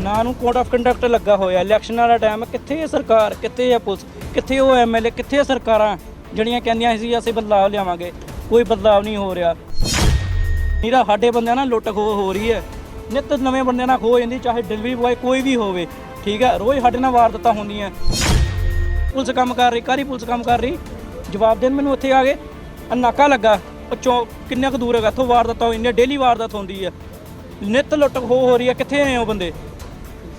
ਨਾ ਨੂੰ code of conduct ਲੱਗਾ ਹੋਇਆ। ਇਲੈਕਸ਼ਨਾਂ ਦਾ ਟਾਈਮ ਕਿੱਥੇ ਹੈ ਸਰਕਾਰ, ਕਿੱਥੇ ਹੈ ਪੁਲਿਸ, ਕਿੱਥੇ ਉਹ ਐਮਐਲਏ ਕਿੱਥੇ ਹੈ ਸਰਕਾਰਾਂ ਜਿਹੜੀਆਂ ਕਹਿੰਦੀਆਂ ਸੀ ਅਸੀਂ ਬਦਲਾਅ ਲਿਆਵਾਂਗੇ। ਕੋਈ ਬਦਲਾਅ ਨਹੀਂ ਹੋ ਰਿਹਾ। ਨੀਰਾ, ਸਾਡੇ ਬੰਦਿਆਂ ਨਾਲ ਲੁੱਟ ਖੋਹ ਹੋ ਰਹੀ ਹੈ। ਨਿੱਤ ਨਵੇਂ ਬੰਦਿਆਂ ਨਾਲ ਖੋ ਜਾਂਦੀ, ਚਾਹੇ ਡਿਲੀਵਰੀ ਬੁਆਏ ਕੋਈ ਵੀ ਹੋਵੇ। ਠੀਕ ਹੈ, ਰੋਜ਼ ਸਾਡੇ ਨਾਲ ਵਾਰਦਾਤਾਂ ਹੁੰਦੀਆਂ। ਪੁਲਿਸ ਕੰਮ ਕਰ ਰਹੀ ਕਾਰੀ ਪੁਲਿਸ ਕੰਮ ਕਰ ਰਹੀ? ਜਵਾਬ ਦੇਣ ਮੈਨੂੰ ਉੱਥੇ ਆ ਗਏ। ਆਹ ਨਾਕਾ ਲੱਗਾ, ਉਹ ਚੌ, ਕਿੰਨਾ ਕੁ ਦੂਰ ਹੈਗਾ, ਇੱਥੋਂ ਵਾਰਦਾਤਾਂ ਹੋਈਆਂ ਡੇਲੀ ਵਾਰਦਾਤ ਹੁੰਦੀ ਹੈ। ਨਿੱਤ ਲੁੱਟ ਖੋਹ ਹੋ ਰਹੀ ਹੈ, ਕਿੱਥੇ ਆਏ ਹੋ ਬੰਦੇ?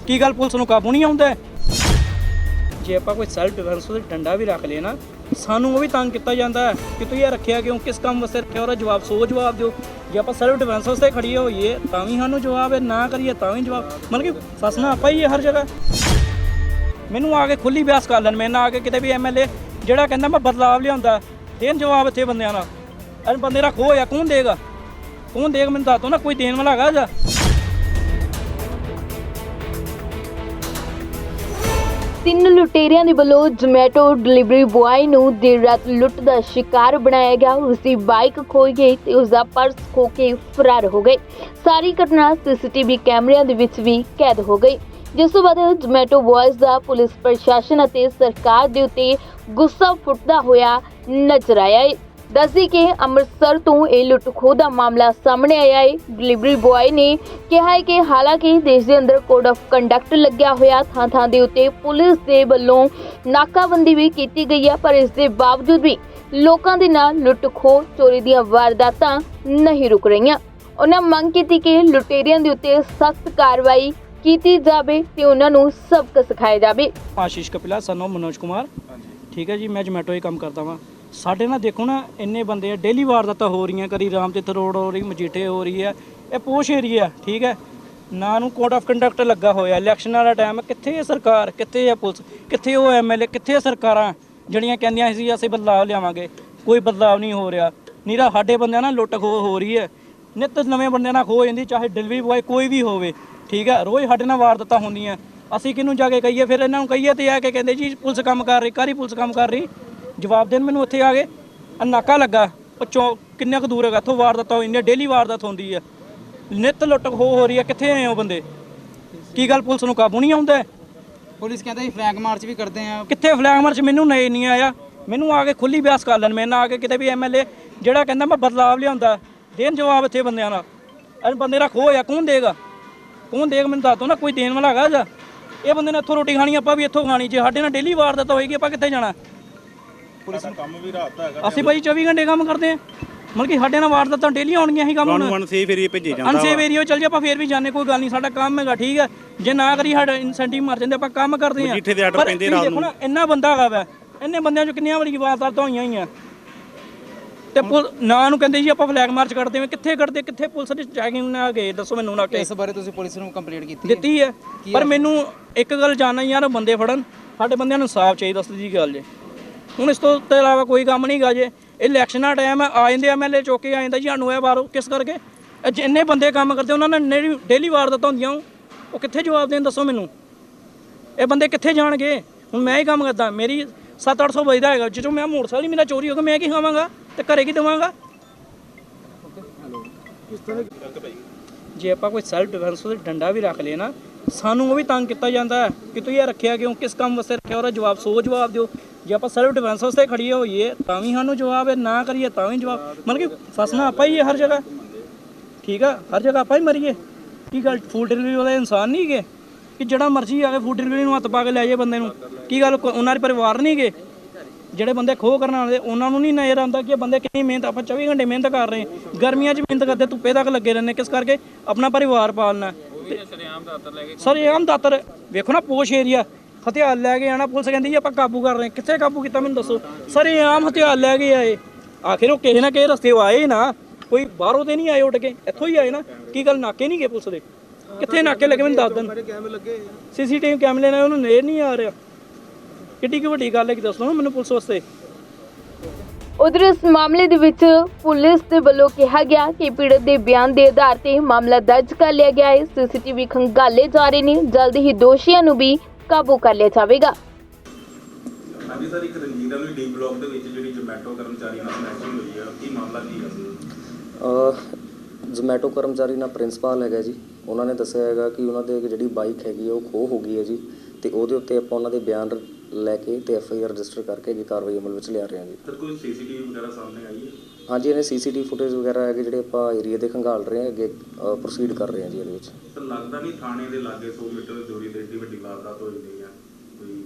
ਕੀ ਗੱਲ ਪੁਲਿਸ ਨੂੰ ਕਾਬੂ ਨਹੀਂ ਆਉਂਦਾ? ਜੇ ਆਪਾਂ ਕੋਈ ਸੈਲਫ ਡਿਫੈਂਸ ਉਹਦੇ ਡੰਡਾ ਵੀ ਰੱਖ ਲਏ ਨਾ, ਸਾਨੂੰ ਉਹ ਵੀ ਤੰਗ ਕੀਤਾ ਜਾਂਦਾ ਹੈ ਕਿ ਤੁਸੀਂ ਇਹ ਰੱਖਿਆ ਕਿਉਂ, ਕਿਸ ਕੰਮ ਵਾਸਤੇ ਰੱਖਿਆ, ਉਹਦਾ ਜਵਾਬ ਸੋ ਜਵਾਬ ਦਿਓ। ਜੇ ਆਪਾਂ ਸੈਲਫ ਡਿਫੈਂਸ ਵਾਸਤੇ ਖੜੀਏ ਹੋਈਏ, ਤਾਂ ਵੀ ਸਾਨੂੰ ਜਵਾਬ ਹੈ, ਨਾ ਕਰੀਏ ਤਾਂ ਵੀ ਜਵਾਬ। ਮਤਲਬ ਕਿ ਫਸਣਾ ਆਪਾਂ ਹੀ ਹੈ ਹਰ ਜਗ੍ਹਾ। ਮੈਨੂੰ ਆ ਕੇ ਖੁੱਲੀ ਬਿਆਸ ਕਰ ਲੈਣ, ਮੇਰੇ ਨਾਲ ਆ ਕੇ ਕਿਤੇ ਵੀ ਐਮਐਲਏ ਜਿਹੜਾ ਕਹਿੰਦਾ ਮੈਂ ਬਦਲਾਵ ਲਿਆਉਂਦਾ ਦੇਣ ਜਵਾਬ ਇੱਥੇ ਬੰਦਿਆਂ ਨਾਲ ਅਰੇ ਬੰਦੇ ਦਾ ਖੋਹ ਕੌਣ ਦੇਗਾ? ਕੌਣ ਦੇਗਾ? ਮੈਨੂੰ ਦੱਸੋ ਨਾ, ਕੋਈ ਦੇਣ ਵਾਲਾ ਹੈਗਾ ਜਾਂ ਤਿੰਨ ਲੁਟੇਰਿਆਂ ਦੇ ਵੱਲੋਂ ਜ਼ੋਮੈਟੋ ਡਿਲੀਵਰੀ ਬੁਆਏ ਨੂੰ ਦੇਰ ਰਾਤ ਲੁੱਟ ਦਾ ਸ਼ਿਕਾਰ ਬਣਾਇਆ ਗਿਆ। ਉਸ ਦੀ ਬਾਈਕ ਖੋਈ ਗਈ ਤੇ ਉਸ ਦਾ ਪਰਸ ਖੋ ਕੇ ਫਰਾਰ ਹੋ ਗਏ। ਸਾਰੀ ਘਟਨਾ ਸੀਸੀਟੀਵੀ ਕੈਮਰਿਆਂ ਦੇ ਵਿੱਚ ਵੀ ਕੈਦ ਹੋ ਗਈ। ਜਿਸ ਤੋਂ ਬਾਅਦ ਜ਼ੋਮੈਟੋ ਬੁਆਇਜ਼ ਦਾ ਪੁਲਿਸ ਪ੍ਰਸ਼ਾਸਨ ਅਤੇ ਸਰਕਾਰ ਦੇ ਉੱਤੇ ਗੁੱਸਾ ਫੁੱਟਦਾ ਹੋਇਆ ਨਜ਼ਰ ਆਇਆ ਹੈ। ਦੱਸਦੀ ਕਿ ਅੰਮ੍ਰਿਤਸਰ ਤੋਂ ਇਹ ਲੁੱਟ ਖੋਹ ਦਾ ਮਾਮਲਾ ਸਾਹਮਣੇ ਆਇਆ ਹੈ। ਡਿਲੀਵਰੀ ਬੁਆਏ ਨੇ ਕਿਹਾ ਹੈ ਕਿ ਹਾਲਾਂਕਿ ਦੇਸ਼ ਦੇ ਅੰਦਰ ਕੋਡ ਆਫ ਕੰਡਕਟ ਲੱਗਿਆ ਹੋਇਆ ਥਾਂ ਥਾਂ ਦੇ ਉੱਤੇ ਪੁਲਿਸ ਦੇ ਵੱਲੋਂ ਨਾਕਾਬੰਦੀ ਵੀ ਕੀਤੀ ਗਈ ਹੈ ਪਰ ਇਸ ਦੇ ਬਾਵਜੂਦ ਵੀ ਲੋਕਾਂ ਦੇ ਨਾਲ ਲੁੱਟ ਖੋਹ ਚੋਰੀ ਦੀਆਂ ਵਾਰਦਾਤਾਂ ਨਹੀਂ ਰੁਕ ਰਹੀਆਂ। ਉਹਨਾਂ ਮੰਗ ਕੀਤੀ ਕਿ ਲੁਟੇਰਿਆਂ ਦੇ ਉੱਤੇ ਸਖਤ ਕਾਰਵਾਈ ਕੀਤੀ ਜਾਵੇ ਤੇ ਉਹਨਾਂ ਨੂੰ ਸਬਕ ਸਿਖਾਇਆ ਜਾਵੇ। ਆਸ਼ੀਸ਼ ਕਪਿਲਾ ਸਨੋ ਮਨੋਜ ਕੁਮਾਰ। ਠੀਕ ਹੈ ਜੀ ਮੈਂ ਜਮੈਟੋ ਹੀ ਕੰਮ ਕਰਦਾ ਵਾਂ। ਸਾਡੇ ਨਾਲ ਦੇਖੋ ਨਾ, ਇੰਨੇ ਬੰਦੇ ਆ ਡੇਲੀ ਵਾਰਦਾਤਾਂ ਹੋ ਰਹੀਆਂ ਕਦੀ ਰਾਮਚਿੱਤ ਰੋਡ ਹੋ ਰਹੀ, ਮਜੀਠੇ ਹੋ ਰਹੀ ਹੈ, ਇਹ ਪੋਸ਼ ਏਰੀਆ ਠੀਕ ਹੈ? ਨਾ ਨੂੰ ਕੋਡ ਆਫ ਕੰਡਕਟ ਲੱਗਾ ਹੋਇਆ ਇਲੈਕਸ਼ਨ ਵਾਲਾ ਟਾਈਮ ਕਿੱਥੇ ਹੈ ਸਰਕਾਰ, ਕਿੱਥੇ ਹੈ ਪੁਲਿਸ, ਕਿੱਥੇ ਉਹ ਐਮਐਲਏ ਕਿੱਥੇ ਹੈ ਸਰਕਾਰਾਂ ਜਿਹੜੀਆਂ ਕਹਿੰਦੀਆਂ ਸੀ, ਅਸੀਂ ਬਦਲਾਅ ਲਿਆਵਾਂਗੇ, ਕੋਈ ਬਦਲਾਅ ਨਹੀਂ ਹੋ ਰਿਹਾ। ਨੀਰਾ ਸਾਡੇ ਬੰਦਿਆਂ ਨਾਲ ਲੁੱਟ ਖੋਹ ਹੋ ਰਹੀ ਹੈ। ਨਿੱਤ ਨਵੇਂ ਬੰਦਿਆਂ ਨਾਲ ਖੋਹ ਹੋ ਜਾਂਦੀ, ਚਾਹੇ ਡਿਲੀਵਰੀ ਬੁਆਏ ਕੋਈ ਵੀ ਹੋਵੇ, ਠੀਕ ਹੈ? ਰੋਜ਼ ਸਾਡੇ ਨਾਲ ਵਾਰਦਾਤਾਂ ਹੁੰਦੀਆਂ। ਅਸੀਂ ਕਿਹਨੂੰ ਜਾ ਕੇ ਕਹੀਏ? ਫਿਰ ਇਹਨਾਂ ਨੂੰ ਕਹੀਏ ਤੇ ਆ ਕੇ ਕਹਿੰਦੇ ਜੀ, ਪੁਲਿਸ ਕੰਮ ਕਰ ਰਹੀ ਕਾਰੀ ਪੁਲਿਸ ਕੰਮ ਕਰ ਰਹੀ? ਜਵਾਬ ਦੇਣ ਮੈਨੂੰ ਉੱਥੇ ਆ ਗਏ ਆਹ ਨਾਕਾ ਲੱਗਾ ਉਹ ਚੌ ਕਿੰਨਾ ਕੁ ਦੂਰ ਹੈਗਾ ਇੱਥੋਂ ਵਾਰਦਾਤਾਂ ਹੋਈਆਂ ਡੇਲੀ ਵਾਰਦਾਤ ਹੁੰਦੀ ਹੈ ਨਿੱਤ ਲੁੱਟ ਖੋਹ ਹੋ ਰਹੀ ਹੈ ਕਿੱਥੇ ਆਏ ਹੋ ਬੰਦੇ? ਕੀ ਗੱਲ ਪੁਲਿਸ ਨੂੰ ਕਾਬੂ ਨਹੀਂ ਆਉਂਦਾ? ਹੈ? ਪੁਲਿਸ ਕਹਿੰਦਾ ਜੀ ਫਲੈਗ ਮਾਰਚ ਵੀ ਕਰਦੇ ਆ। ਕਿੱਥੇ ਫਲੈਗ ਮਾਰਚ? ਮੈਨੂੰ ਨਹੀਂ ਨਹੀਂ ਆਇਆ। ਮੈਨੂੰ ਆ ਕੇ ਖੁੱਲੀ ਬਿਆਸ ਕਰ ਲੈਣ ਮੇਰੇ ਨਾਲ ਆ ਕੇ ਕਿਤੇ ਵੀ ਐਮਐਲਏ ਜਿਹੜਾ ਕਹਿੰਦਾ ਮੈਂ ਬਦਲਾਵ ਲਿਆਉਂਦਾ ਦੇਣ ਜਵਾਬ ਇੱਥੇ ਬੰਦਿਆਂ ਨਾਲ ਅਰੇ ਬੰਦੇ ਦਾ ਖੋਹ ਆ ਕੌਣ ਦੇਗਾ? ਕੌਣ ਦੇਗਾ? ਮੈਨੂੰ ਦੱਸ ਦੋ ਨਾ ਕੋਈ ਦੇਣ ਵਾਲਾ ਹੈਗਾ ਜਾਂ? ਇਹ ਬੰਦੇ ਨੇ ਇੱਥੋਂ ਰੋਟੀ ਖਾਣੀ ਆਪਾਂ ਵੀ ਇੱਥੋਂ ਖਾਣੀ ਜੇ ਸਾਡੇ ਨਾਲ ਡੇਲੀ ਵਾਰਦਾਤ ਹੋਏਗੀ ਆਪਾਂ ਕਿੱਥੇ ਜਾਣਾ? ਪੁਲਿਸ ਨੂੰ ਕੰਮ ਵੀ ਰਾਤ ਦਾ ਹੈਗਾ ਅਸੀਂ ਭਾਈ 24 ਘੰਟੇ ਕੰਮ ਕਰਦੇ ਆ ਮਤਲਬ ਕਿ ਸਾਡੇ ਨਾਲ ਵਾਰਦਾਤਾਂ ਡੇਲੀ ਆਉਣਗੀਆਂ ਹੀ ਕੰਮ ਹੁਣ ਤੁਹਾਨੂੰ ਅਨਸੇਫ ਏਰੀਆ ਭੇਜੇ ਜਾਂਦਾ ਅਨਸੇਵ ਏਰੀਆ ਚੱਲ ਜਾ ਆਪਾਂ ਫੇਰ ਵੀ ਜਾਣੇ ਕੋਈ ਗੱਲ ਨਹੀਂ ਸਾਡਾ ਕੰਮ ਹੈਗਾ ਠੀਕ ਹੈ। ਜੇ ਨਾ ਕਰੀ ਸਾਡਾ ਇਨਸੈਂਟਿਵ ਮਰ ਜਾਂਦੇ ਆਪਾਂ ਕੰਮ ਕਰਦੇ ਆ ਮਜੀਠੇ ਦੇ ਪਰ ਪੈਂਦੇ ਰਾਤ ਦੇਖੋ ਨਾ। ਇੰਨਾ ਬੰਦਾ ਹੈਗਾ ਵਾ ਇੰਨੇ ਬੰਦਿਆਂ ਚੋਂ ਕਿੰਨੀਆਂ ਵਾਰੀ ਵਾਰਦਾਤਾਂ ਹੋਈਆਂ ਹੀ ਆ ਤੇ ਪੁਲ ਨਾ ਨੂੰ ਕਹਿੰਦੇ ਜੀ ਆਪਾਂ ਫਲੈਗ ਮਾਰਚ ਕਰਦੇ ਹਾਂ ਕਿੱਥੇ ਕਰਦੇ ਕਿੱਥੇ ਪੁਲਿਸ ਦੀ ਚੈਕਿੰਗ ਨਾ ਗਏ ਦੱਸੋ ਮੈਨੂੰ ਨਾ ਕਿ ਇਸ ਬਾਰੇ ਤੁਸੀਂ ਪੁਲਿਸ ਨੂੰ ਕੰਪਲੇਂਟ ਕੀਤੀ ਹੈ? ਦਿੱਤੀ ਹੈ ਪਰ ਮੈਨੂੰ ਇੱਕ ਗੱਲ ਜਾਣਨਾ ਯਾਰ ਬੰਦੇ ਫੜਨ। ਸਾਡੇ ਬੰਦਿਆਂ ਨੂੰ ਇਨਸਾਫ ਚਾਹੀਦਾ ਜੀ ਗੱਲ ਜੇ। ਹੁਣ ਇਸ ਤੋਂ ਇਲਾਵਾ ਕੋਈ ਕੰਮ ਨਹੀਂ ਗਾ ਜੇ। ਇਲੈਕਸ਼ਨ ਦਾ ਟਾਈਮ ਹੈ ਆ ਜਾਂਦੇ ਐਮਐਲਏ ਚੌਕੇ ਆ ਜਾਂਦਾ ਜੀ, ਸਾਨੂੰ ਇਹ ਬਾਹਰੋਂ ਕਿਸ ਕਰਕੇ? ਇਹ ਜਿੰਨੇ ਬੰਦੇ ਕੰਮ ਕਰਦੇ, ਉਹਨਾਂ ਨੇ ਡੇਲੀ ਵਾਰਦਾਤਾਂ ਹੁੰਦੀਆਂ ਉਹ- ਕਿੱਥੇ ਜਵਾਬ ਦੇਣ ਦੱਸੋ ਮੈਨੂੰ? ਇਹ ਬੰਦੇ ਕਿੱਥੇ ਜਾਣਗੇ? ਹੁਣ ਮੈਂ ਹੀ ਕੰਮ ਕਰਦਾ, ਮੇਰੀ 7-800 ਵਜਦਾ ਹੈਗਾ, ਜਦੋਂ ਮੈਂ ਮੋਟਰਸਾਈਕਲ ਮੇਰਾ ਚੋਰੀ ਹੋ ਗਿਆ, ਮੈਂ ਕੀ ਖਾਵਾਂਗਾ? ਤੇ ਘਰੇ ਕੀ ਦੇਵਾਂਗਾ? ਜੇ ਆਪਾਂ ਕੋਈ ਸੈਲਫ ਡਿਫੈਂਸ ਉਹਦੇ ਡੰਡਾ ਵੀ ਰੱਖ ਲਏ ਨਾ, ਸਾਨੂੰ ਉਹ ਵੀ ਤੰਗ ਕੀਤਾ ਜਾਂਦਾ ਹੈ ਕਿ ਤੂੰ ਇਹ ਰੱਖਿਆ ਕਿਉਂ? ਕਿਸ ਕੰਮ ਵਾਸਤੇ ਰੱਖਿਆ? ਉਹਦਾ ਜਵਾਬ, ਸੋ ਜਵਾਬ ਦਿਓ। ਜੇ ਆਪਾਂ ਸੈਲਫ ਡਿਫੈਂਸ ਵਾਸਤੇ ਖੜੀਏ ਹੋਈਏ ਤਾਂ ਵੀ ਸਾਨੂੰ ਜਵਾਬ ਹੈ ਨਾ ਕਰੀਏ ਤਾਂ ਵੀ ਜਵਾਬ। ਮਤਲਬ ਕਿ ਫਸਣਾ ਆਪਾਂ ਹੀ ਹੈ ਹਰ ਜਗ੍ਹਾ। ਠੀਕ ਆ? ਹਰ ਜਗ੍ਹਾ ਆਪਾਂ ਹੀ ਮਰੀਏ। ਕੀ ਗੱਲ ਫੂਡ ਡਿਲੀਵਰੀ ਵਾਲੇ ਇਨਸਾਨ ਨਹੀਂ ਗਏ ਕਿ ਜਿਹੜਾ ਮਰਜ਼ੀ ਆ ਕੇ ਫੂਡ ਡਿਲੀਵਰੀ ਨੂੰ ਹੱਥ ਪਾ ਕੇ ਲੈ ਜਾਏ ਬੰਦੇ ਨੂੰ। ਕੀ ਗੱਲ ਉਹਨਾਂ ਦੇ ਪਰਿਵਾਰ ਨਹੀਂ ਗਏ ਜਿਹੜੇ ਬੰਦੇ ਖੋਹ ਕਰਨ ਵਾਲੇ ਉਹਨਾਂ ਨੂੰ ਨਹੀਂ ਨਜ਼ਰ ਆਉਂਦਾ ਕਿ ਇਹ ਬੰਦੇ ਕਿੰਨੀ ਮਿਹਨਤ ਆਪਾਂ 24 ਘੰਟੇ ਮਿਹਨਤ ਕਰ ਰਹੇ ਹਾਂ। ਗਰਮੀਆਂ 'ਚ ਮਿਹਨਤ ਕਰਦੇ ਧੁੱਪੇ ਤੱਕ ਲੱਗੇ ਰਹਿੰਦੇ ਕਿਸ ਕਰਕੇ? ਆਪਣਾ ਪਰਿਵਾਰ ਪਾਲਣਾ। ਸਰ ਇਹ ਆਮ ਦਾਤਰ ਵੇਖੋ ਨਾ ਪੋਸ਼ ਏਰੀਆ ਹਥਿਆਰ ਲੈ ਕੇ ਆਣਾ ਪੁਲਿਸ ਕਹਿੰਦੀ ਆਪਾਂ ਕਾਬੂ ਕਰ ਰਹੇ ਕਿੱਥੇ ਕਾਬੂ ਕੀਤਾ ਮੈਨੂੰ ਦੱਸੋ? ਸਰ ਆਮ ਹਥਿਆਰ ਲੈ ਕੇ ਆਏ। ਆਖਿਰ ਉਹ ਕਿਸੇ ਨਾ ਕਿਸੇ ਰਸਤੇ ਆਏ ਨਾ, ਕੋਈ ਬਾਹਰੋਂ ਤੇ ਨਹੀਂ ਆਏ ਉੱਡ ਕੇ, ਇੱਥੋਂ ਹੀ ਆਏ ਨਾ। ਕੀ ਗੱਲ, ਨਾਕੇ ਨਹੀਂ ਗਏ ਪੁਲਿਸ ਦੇ? ਕਿੱਥੇ ਨਾਕੇ ਲੱਗੇ ਮੈਨੂੰ ਦੱਸ ਦੇਣ। ਸੀਸੀਟੀਵੀ ਕੈਮਰੇ ਨਾਲ ਉਹਨੂੰ ਨੇੜ ਨਹੀਂ ਆ ਰਿਹਾ। ਕਿੱਡੀ ਕੁ ਵੱਡੀ ਗੱਲ ਹੈ ਕਿ ਦੱਸੋ ਮੈਨੂੰ ਪੁਲਿਸ ਵਾਸਤੇ। ਉਧਰ ਇਸ ਮਾਮਲੇ ਦੇ ਵਿੱਚ ਪੁਲਿਸ ਦੇ ਵੱਲੋਂ ਕਿਹਾ ਗਿਆ ਕਿ ਪੀੜਤ ਦੇ ਬਿਆਨ ਦੇ ਆਧਾਰ ਤੇ ਮਾਮਲਾ ਦਰਜ ਕਰ ਲਿਆ ਗਿਆ ਹੈ। ਸੀਸੀਟੀਵੀ ਖੰਗਾਲੇ ਜਾ ਰਹੇ ਨੇ। ਜਲਦ ਹੀ ਦੋਸ਼ੀਆਂ ਨੂੰ ਵੀ ਕਾਬੂ ਕਰ ਲਿਆ ਜਾਵੇਗਾ। ਹਾਂਜੀ ਸਰ ਇੱਕ ਰਣਜੀਤ ਵਾਲੀ ਡੀ ਬਲਾਕ ਦੇ ਵਿੱਚ ਜਿਹੜੀ ਜੋਮੈਟੋ ਕਰਮਚਾਰੀ ਨਾਲ ਸਨੈਚਿੰਗ ਹੋਈ ਆ ਕੀ ਮਾਮਲਾ ਕੀ ਹੈ ਅਹ ਜ਼ੋਮੈਟੋ ਕਰਮਚਾਰੀ ਨਾਲ ਪ੍ਰਿੰਸੀਪਲ ਹੈਗਾ ਜੀ। ਉਹਨਾਂ ਨੇ ਦੱਸਿਆ ਹੈਗਾ ਕਿ ਉਹਨਾਂ ਦੇ ਇੱਕ ਜਿਹੜੀ ਬਾਈਕ ਹੈਗੀ ਉਹ ਖੋਹ ਹੋ ਗਈ ਹੈ ਜੀ। ਤੇ ਉਹਦੇ ਉੱਤੇ ਆਪਾਂ ਉਹਨਾਂ ਦੇ ਬਿਆਨ ਲੈ ਕੇ ਤੇ ਐਫ ਆਈ ਆਰ ਰਜਿਸਟਰ ਕਰਕੇ ਅੱਗੇ ਕਾਰਵਾਈ ਅਮਲ ਵਿੱਚ ਲਿਆ ਰਹੇ ਹਾਂ ਜੀ। ਸਰ ਕੋਈ ਸੀਸੀਟੀਵੀ ਵਗੈਰਾ ਸਾਹਮਣੇ ਆਈ ਹੈ? ਹਾਂਜੀ ਇਹਨੇ ਸੀਸੀਟੀਵੀ ਫੁਟੇਜ ਵਗੈਰਾ ਹੈਗੇ ਜਿਹੜੇ ਆਪਾਂ ਏਰੀਆ ਦੇ ਖੰਗਾਲ ਰਹੇ ਹਾਂ ਅੱਗੇ ਪ੍ਰੋਸੀਡ ਕਰ ਰਹੇ ਹਾਂ ਜੀ ਇਹਦੇ ਵਿੱਚ। ਲੱਗਦਾ ਨਹੀਂ ਥਾਣੇ ਦੇ ਲਾਗੇ 100 ਮੀਟਰ ਦੀ ਦੂਰੀ ਤੇ ਏਡੀ ਵੱਡੀ ਵਾਰਦਾਤ ਹੋਈ ਨਹੀਂ ਆ ਕੋਈ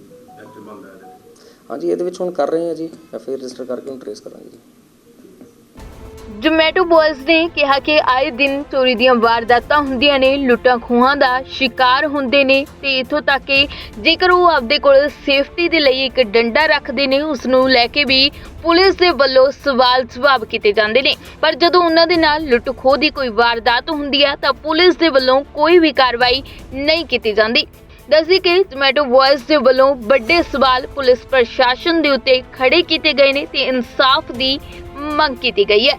ਬਣਦਾ ਇਹਦੇ ਵਿੱਚ? ਹਾਂਜੀ ਇਹਦੇ ਵਿੱਚ ਹੁਣ ਕਰ ਰਹੇ ਹਾਂ ਜੀ ਐਫ ਆਈ ਰਜਿਸਟਰ ਕਰਕੇ ਹੁਣ ਟਰੇਸ ਕਰਾਂਗੇ ਜੀ। ਜਮੈਟੋ ਬॉयਜ਼ ਨੇ ਕਿਹਾ ਕਿ ਆਏ ਦਿਨ ਚੋਰੀ ਦੀਆਂ ਵਾਰਦਾਤਾਂ ਹੁੰਦੀਆਂ ਨੇ, ਲੁੱਟਾਂ ਖੋਹਾਂ ਦਾ ਸ਼ਿਕਾਰ ਹੁੰਦੇ ਨੇ ਤੇ ਇਥੋਂ ਤੱਕ ਕਿ ਜੇਕਰ ਉਹ ਆਪਦੇ ਕੋਲ ਸੇਫਟੀ ਦੇ ਲਈ ਇੱਕ ਡੰਡਾ ਰੱਖਦੇ ਨੇ ਉਸ ਨੂੰ ਲੈ ਕੇ ਵੀ ਪੁਲਿਸ ਦੇ ਵੱਲੋਂ ਸਵਾਲ ਜਵਾਬ ਕੀਤੇ ਜਾਂਦੇ ਨੇ। ਪਰ ਜਦੋਂ ਉਹਨਾਂ ਦੇ ਨਾਲ ਲੁੱਟ ਖੋਹ ਦੀ ਕੋਈ ਵਾਰਦਾਤ ਹੁੰਦੀ ਹੈ ਤਾਂ ਪੁਲਿਸ ਦੇ ਵੱਲੋਂ ਕੋਈ ਵੀ ਕਾਰਵਾਈ ਨਹੀਂ ਕੀਤੀ ਜਾਂਦੀ। ਦੱਸਦੀ ਕਿ ਜੋਮੈਟੋ ਬॉयਜ਼ ਦੇ ਵੱਲੋਂ ਵੱਡੇ ਸਵਾਲ ਪੁਲਿਸ ਪ੍ਰਸ਼ਾਸਨ ਦੇ ਉੱਤੇ ਖੜੇ ਕੀਤੇ ਗਏ ਨੇ ਤੇ ਇਨਸਾਫ ਦੀ ਮੰਗ ਕੀਤੀ ਗਈ ਹੈ।